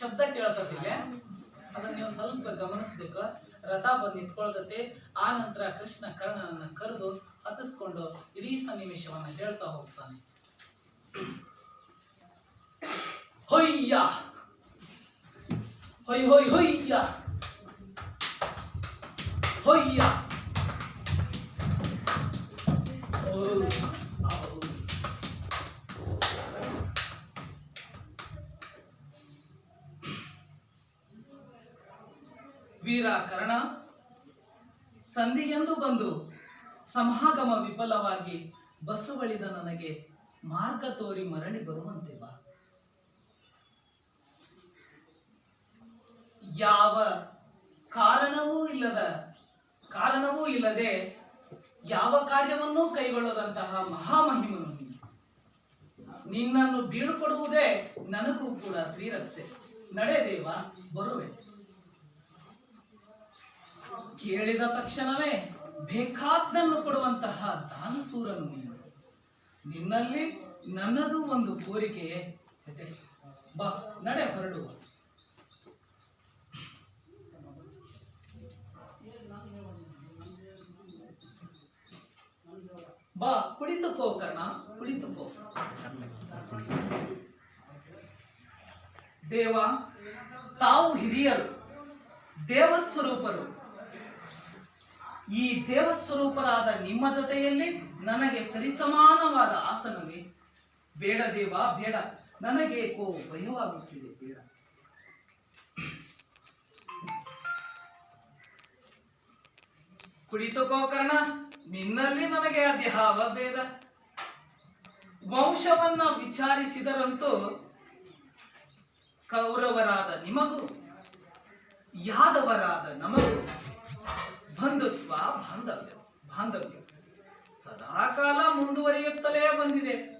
ಶಬ್ದ ಕೇಳ್ತತಿಲ್ಲ ಅದನ್ನ ನೀವು ಸ್ವಲ್ಪ ಗಮನಿಸ್ಬೇಕು. ರಥ ಬಂದು ನಿಂತ್ಕೊಳ್ತತಿ ಆ ನಂತರ ಕೃಷ್ಣ ಕರ್ಣನನ್ನ ಕರೆದು ಹತ್ತಿಸ್ಕೊಂಡು ಇಡೀ ಸನ್ನಿವೇಶವನ್ನ ಹೇಳ್ತಾ ಹೋಗ್ತಾನೆ. ಹೊಯ್ಯ! ಹೊಯ್ ಹೊಯ್, ಹೊಯ್ಯ! ಹೊಯ್ಯ! ಕರ್ಣ? ಸಂಧಿಗೆಂದು ಬಂದು ಸಮಾಗಮ ವಿಫಲವಾಗಿ ಬಸವಳಿದ ನನಗೆ ಮಾರ್ಗ ತೋರಿ ಮರಳಿ ಬರುವಂತೆ ಬಾ. ಯಾವ ಕಾರಣವೂ ಇಲ್ಲದ, ಕಾರಣವೂ ಇಲ್ಲದೆ ಯಾವ ಕಾರ್ಯವನ್ನೂ ಕೈಗೊಳ್ಳದಂತಹ ಮಹಾಮಹಿಮನು ನೀನು. ನಿನ್ನನ್ನು ಬೀಳ್ಕೊಡುವುದೇ ನನಗೂ ಕೂಡ ಶ್ರೀರಕ್ಷೆ ನಡೆದೇವ ಬರುವೆ. ಕೇಳಿದ ತಕ್ಷಣವೇ ಬೇಕಾದ್ದನ್ನು ಕೊಡುವಂತಹ ದಾನಸೂರನು ನೀನು. ನಿನ್ನಲ್ಲಿ ನನ್ನದು ಒಂದು ಛೆ. ಬಾ, ನಡೆ ಹೊರಡುವ ಬಾ ಕುಳಿತುಕೋ ಕರ್ಣ ಕುಳಿತುಕೋ ದೇವ, ತಾವು ಹಿರಿಯರು, ದೇವಸ್ವರೂಪರು. ಈ ದೇವಸ್ವರೂಪರಾದ ನಿಮ್ಮ ಜೊತೆಯಲ್ಲಿ ನನಗೆ ಸರಿಸಮಾನವಾದ ಆಸನವೇ. ಬೇಡ ದೇವ, ಬೇಡ. ನನಗೇಕೋ ಭಯವಾಗುತ್ತಿದೆ, ಬೇಡ. ಕುಳಿತುಕೋ ಕರ್ಣ, ನಿನ್ನಲ್ಲಿ ನನಗೆ ಅದ್ಯಾವ ಬೇಡ ವಂಶವನ್ನ ವಿಚಾರಿಸಿದರಂತೂ ಕೌರವರಾದ ನಿಮಗೂ, ಯಾದವರಾದ ನಮಗೂ ಬಂಧುತ್ವ ಬಾಂಧವ್ಯ ಬಾಂಧವ್ಯ. ಸದಾಕಾಲ ಮುಂದುವರಿಯುತ್ತಲೇ ಬಂದಿದೆ.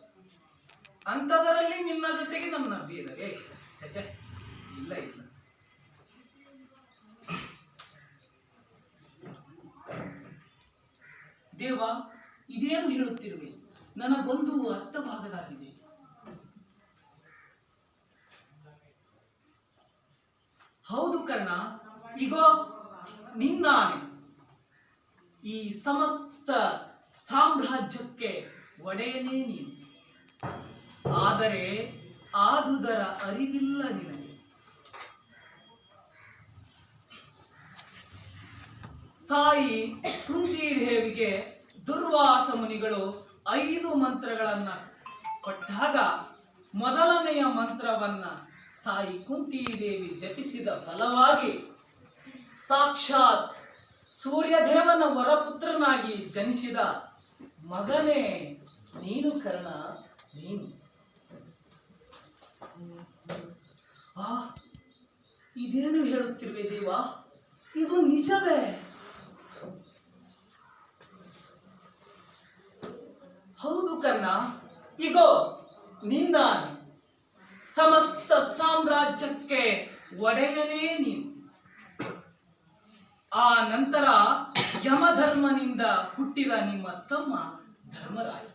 ಅಂಥದರಲ್ಲಿ ನಿನ್ನ ಜೊತೆಗೆ ನನ್ನ ಭೇದವೇ ಚಚೆ ಇಲ್ಲ ಇಲ್ಲ. ದೇವ ಇದೇನು ಹೇಳುತ್ತಿರುವೆ? ನನಗೊಂದು ಅರ್ಥವಾಗದಾಗಿದೆ ಹೌದು ಕರ್ಣ ಈಗೋ ನಿನ್ನಾನೆ ಈ ಸಮಸ್ತ ಸಾಮ್ರಾಜ್ಯಕ್ಕೆ ಒಡೆಯನೇ ನೀನು. ಆದರೆ ಆದುದರ ಅರಿವಿಲ್ಲ ನಿನಗೆ. ತಾಯಿ ಕುಂತಿದೇವಿಗೆ ದುರ್ವಾಸ ಮುನಿಗಳು ಐದು ಮಂತ್ರಗಳನ್ನ ಕೊಟ್ಟಾಗ ಮೊದಲನೆಯ ಮಂತ್ರವನ್ನ ತಾಯಿ ಕುಂತಿದೇವಿ ಜಪಿಸಿದ ಫಲವಾಗಿ ಸಾಕ್ಷಾತ್ ಸೂರ್ಯದೇವನ ವರಪುತ್ರನಾಗಿ ಜನಿಸಿದ ಮಗನೇ ನೀನು ಕರ್ಣ, ನೀನು. ಆ, ಇದೇನು ಹೇಳುತ್ತಿರುವೆ ದೇವ? ಇದು ನಿಜವೇ? ಹೌದು ಕರ್ಣ. ಇಗೋ, ನಿನ್ನ ಸಮಸ್ತ ಸಾಮ್ರಾಜ್ಯಕ್ಕೆ ಒಡೆಯನೇ ನೀನು. ಆ ನಂತರ ಯಮಧರ್ಮನಿಂದ ಹುಟ್ಟಿದ ನಿಮ್ಮ ತಮ್ಮ ಧರ್ಮರಾಯ.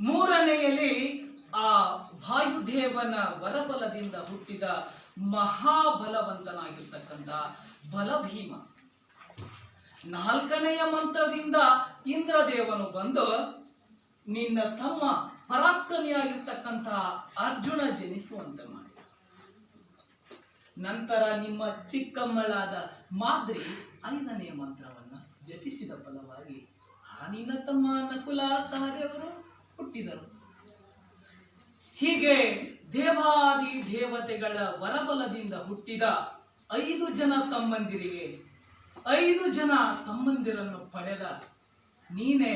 ಮೂರನೆಯಲ್ಲಿ ಆ ವಾಯುದೇವನ ವರಬಲದಿಂದ ಹುಟ್ಟಿದ ಮಹಾಬಲವಂತನಾಗಿರ್ತಕ್ಕಂಥ ಬಲಭೀಮ. ನಾಲ್ಕನೆಯ ಮಂತ್ರದಿಂದ ಇಂದ್ರದೇವನು ಬಂದು, ನಿನ್ನ ತಮ್ಮ ಪರಾಕ್ರಮಿಯಾಗಿರ್ತಕ್ಕಂತಹ ಅರ್ಜುನ ಜನಿಸುವಂತೆ ಮಾಡಿ. ನಂತರ ನಿಮ್ಮ ಚಿಕ್ಕಮ್ಮಳಾದ ಮಾದ್ರಿ ಐದನೇ ಮಂತ್ರವನ್ನು ಜಪಿಸಿದ ಫಲವಾಗಿ ಆನಿನ ತಮ್ಮ ನಕುಲ ಸಹದೇವರು ಹುಟ್ಟಿದರು. ಹೀಗೆ ದೇವಾದಿ ದೇವತೆಗಳ ವರಬಲದಿಂದ ಹುಟ್ಟಿದ ಐದು ಜನ ತಮ್ಮಂದಿರಿಗೆ, ಐದು ಜನ ತಮ್ಮಂದಿರನ್ನು ಪಡೆದ ನೀನೇ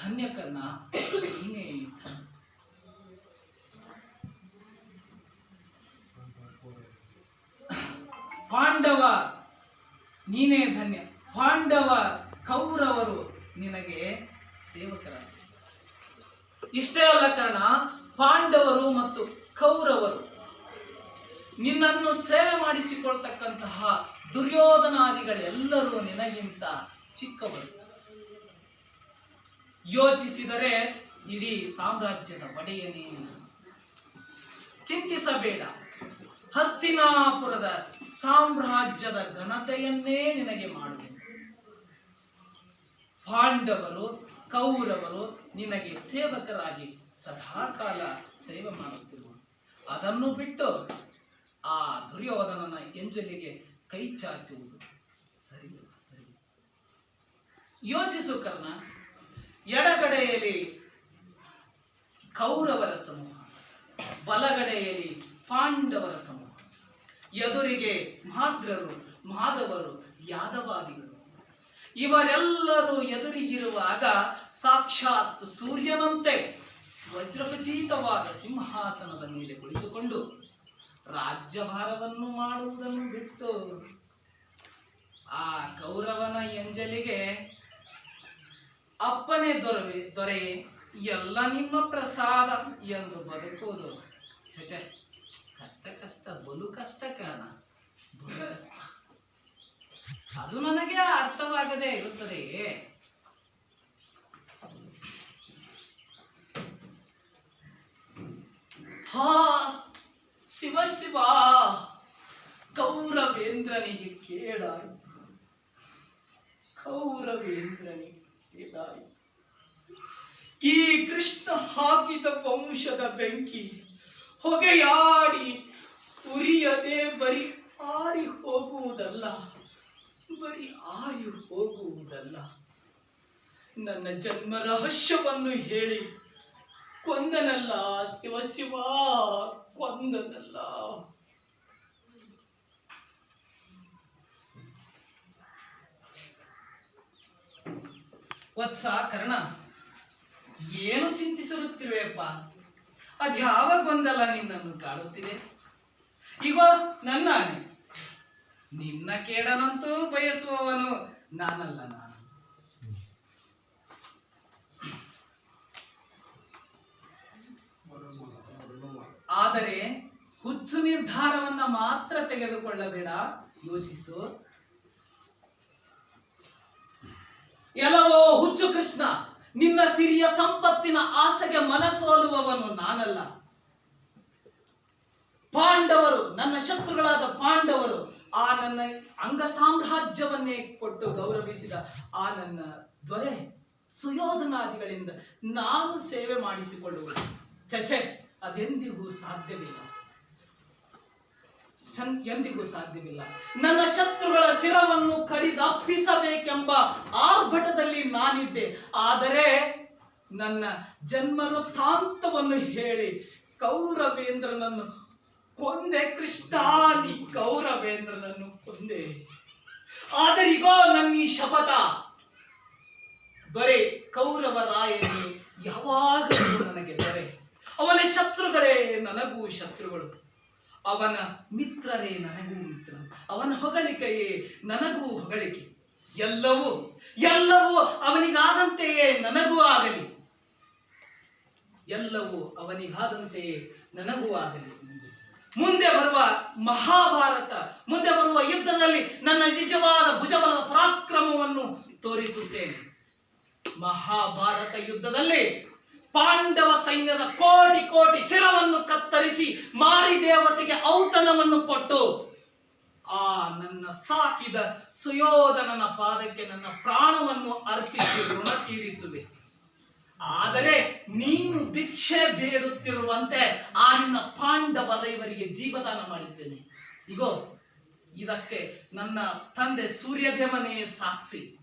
ಧನ್ಯಕರ್ಣ, ನೀನೇ ಪಾಂಡವರು ಮತ್ತು ಕೌರವರು ನಿನ್ನನ್ನು ಸೇವೆ ಮಾಡಿಸಿಕೊಳ್ತಕ್ಕಂತಹ ದುರ್ಯೋಧನಾದಿಗಳೆಲ್ಲರೂ ನಿನಗಿಂತ ಚಿಕ್ಕವರು. ಯೋಚಿಸಿದರೆ ಇಡೀ ಸಾಮ್ರಾಜ್ಯದ ಒಡೆಯನೇ. ಚಿಂತಿಸಬೇಡ. ಹಸ್ತಿನಾಪುರದ ಸಾಮ್ರಾಜ್ಯದ ಘನತೆಯನ್ನೇ ನಿನಗೆ ಮಾಡುವೆ ಪಾಂಡವರು, ಕೌರವರು ನಿನಗೆ ಸೇವಕರಾಗಿ ಸದಾಕಾಲ ಸೇವೆ ಮಾಡುತ್ತಿರುವ. ಅದನ್ನು ಬಿಟ್ಟು ಆ ದುರ್ಯೋಧನನ ಎಂಜಲಿಗೆ ಕೈ ಚಾಚುವುದು ಸರಿಯಲ್ಲ ಸರಿ. ಯೋಚಿಸು ಕರ್ಣ, ಎಡಗಡೆಯಲ್ಲಿ ಕೌರವರ ಸಮೂಹ, ಬಲಗಡೆಯಲ್ಲಿ ಪಾಂಡವರ ಸಮೂಹ, ಎದುರಿಗೆ ಮಾದ್ರರು ಮಾಧವರು, ಯಾದವಾದಿಗಳು. ಇವರೆಲ್ಲರೂ ಎದುರಿಗಿರುವಾಗ ಸಾಕ್ಷಾತ್ ಸೂರ್ಯನಂತೆ ವಜ್ರಖಚಿತವಾದ ಸಿಂಹಾಸನದ ಮೇಲೆ ಕುಳಿತುಕೊಂಡು ರಾಜ್ಯಭಾರವನ್ನು ಮಾಡುವುದನ್ನು ಬಿಟ್ಟು ಆ ಕೌರವನ ಎಂಜಲಿಗೆ ಅಪ್ಪಣೆ ದೊರೆ ದೊರೆ ಎಲ್ಲ ನಿಮ್ಮ ಪ್ರಸಾದ ಎಂದು ಬದುಕುವುದು. ಕಷ್ಟ ಕಷ್ಟ, ಬಲು ಕಷ್ಟ ಕಾರಣ ಅದು ನನಗೆ ಅರ್ಥವಾಗದೇ ಇರುತ್ತದೆಯೇ? ಹಾ, ಶಿವ ಶಿವ, ಕೌರವೇಂದ್ರನಿಗೆ ಕೇಳಾಯಿತು ಕೌರವೇಂದ್ರನಿಗೆ ಕೇಳಾಯಿತು ಈ ಕೃಷ್ಣ ಹಾಕಿದ ವಂಶದ ಬೆಂಕಿ ಹೊಗೆಯಾಡಿ ಉರಿಯದೆ ಬರಿ ಆರಿ ಹೋಗುವುದಲ್ಲ, ಬರಿ ಆರಿ ಹೋಗುವುದಲ್ಲ. ನನ್ನ ಜನ್ಮ ರಹಸ್ಯವನ್ನು ಹೇಳಿ. ಕೊಂದನಲ್ಲ, ಶಿವ ಶಿವ, ಕೊಂದನಲ್ಲ. ವತ್ಸ ಕರ್ಣ, ಏನು ಚಿಂತಿಸಿರುತ್ತಿರುವೆಯಪ್ಪ? ಅದ್ಯಾವ ಗೊಂದಲ ನಿನ್ನನ್ನು ಕಾಡುತ್ತಿದೆ? ಈಗ ನನ್ನ ನಿನ್ನ ಕೇಡನಂತೂ ಬಯಸುವವನು ನಾನಲ್ಲ ಆದರೆ ಹುಚ್ಚು ನಿರ್ಧಾರವನ್ನ ಮಾತ್ರ ತೆಗೆದುಕೊಳ್ಳಬೇಡ. ಯೋಚಿಸು. ಎಲ್ಲವೋ ಹುಚ್ಚು ಕೃಷ್ಣ, ನಿನ್ನ ಸಿರಿಯ ಸಂಪತ್ತಿನ ಆಸೆಗೆ ಮನಸೋಲುವವನು ನಾನಲ್ಲ. ಪಾಂಡವರು, ನನ್ನ ಶತ್ರುಗಳಾದ ಪಾಂಡವರು ಆ ನನ್ನ ಅಂಗ ಸಾಮ್ರಾಜ್ಯವನ್ನೇ ಕೊಟ್ಟು ಗೌರವಿಸಿದ ಆ ನನ್ನ ದೊರೆ ಸುಯೋಧನಾದಿಗಳಿಂದ ನಾನು ಸೇವೆ ಮಾಡಿಸಿಕೊಳ್ಳುವುದು. ಚಚೆ ಅದೆಂದಿಗೂ ಸಾಧ್ಯವಿಲ್ಲ. ಎಂದಿಗೂ ಸಾಧ್ಯವಿಲ್ಲ. ನನ್ನ ಶತ್ರುಗಳ ಶಿರವನ್ನು ಕಡಿದಪ್ಪಿಸಬೇಕೆಂಬ ಆರ್ಭಟದಲ್ಲಿ ನಾನಿದ್ದೆ. ಆದರೆ ನನ್ನ ಜನ್ಮರು ತಾಂತವನ್ನು ಹೇಳಿ ಕೌರವೇಂದ್ರನನ್ನು ಕೊಂದೆ. ಕೃಷ್ಣಾನಿ ಕೌರವೇಂದ್ರನನ್ನು ಕೊಂದೆ. ಆದರಿಗೋ ನನ್ನ ಈ ಶಪಥ ದೊರೆ ಕೌರವರಾಯನೇ ಯಾವಾಗಲೂ ನನಗೆ ದೊರೆ. ಅವನ ಶತ್ರುಗಳೇ ನನಗೂ ಶತ್ರುಗಳು. ಅವನ ಮಿತ್ರರೇ ನನಗೂ ಮಿತ್ರ. ಅವನ ಹೊಗಳಿಕೆಯೇ ನನಗೂ ಹೊಗಳಿಕೆ. ಎಲ್ಲವೂ ಎಲ್ಲವೂ ಅವನಿಗಾದಂತೆಯೇ ನನಗೂ ಆಗಲಿ. ಎಲ್ಲವೂ ಅವನಿಗಾದಂತೆಯೇ ನನಗೂ ಆಗಲಿ. ಮುಂದೆ ಬರುವ ಮಹಾಭಾರತ, ಮುಂದೆ ಬರುವ ಯುದ್ಧದಲ್ಲಿ ನನ್ನ ನಿಜವಾದ ಭುಜಬಲದ ಪರಾಕ್ರಮವನ್ನು ತೋರಿಸುತ್ತೇನೆ. ಮಹಾಭಾರತ ಯುದ್ಧದಲ್ಲಿ ಪಾಂಡವ ಸೈನ್ಯದ ಕೋಟಿ ಕೋಟಿ ಶಿರವನ್ನು ಕತ್ತರಿಸಿ ಮಾರಿ ದೇವತೆಗೆ ಔತಣವನ್ನು ಕೊಟ್ಟು, ಆ ನನ್ನ ಸಾಕಿದ ಸುಯೋಧನನ ಪಾದಕ್ಕೆ ನನ್ನ ಪ್ರಾಣವನ್ನು ಅರ್ಪಿಸಿ ಋಣ ತೀರಿಸುವೆ. ಆದರೆ ನೀನು ಭಿಕ್ಷೆ ಬೇಡುತ್ತಿರುವಂತೆ ಆ ನಿನ್ನ ಪಾಂಡವ ಪಾಂಡವರೈವರಿಗೆ ಜೀವದಾನ ಮಾಡಿದ್ದೇನೆ. ಇಗೋ, ಇದಕ್ಕೆ ನನ್ನ ತಂದೆ ಸೂರ್ಯದೇವನೇ ಸಾಕ್ಷಿ.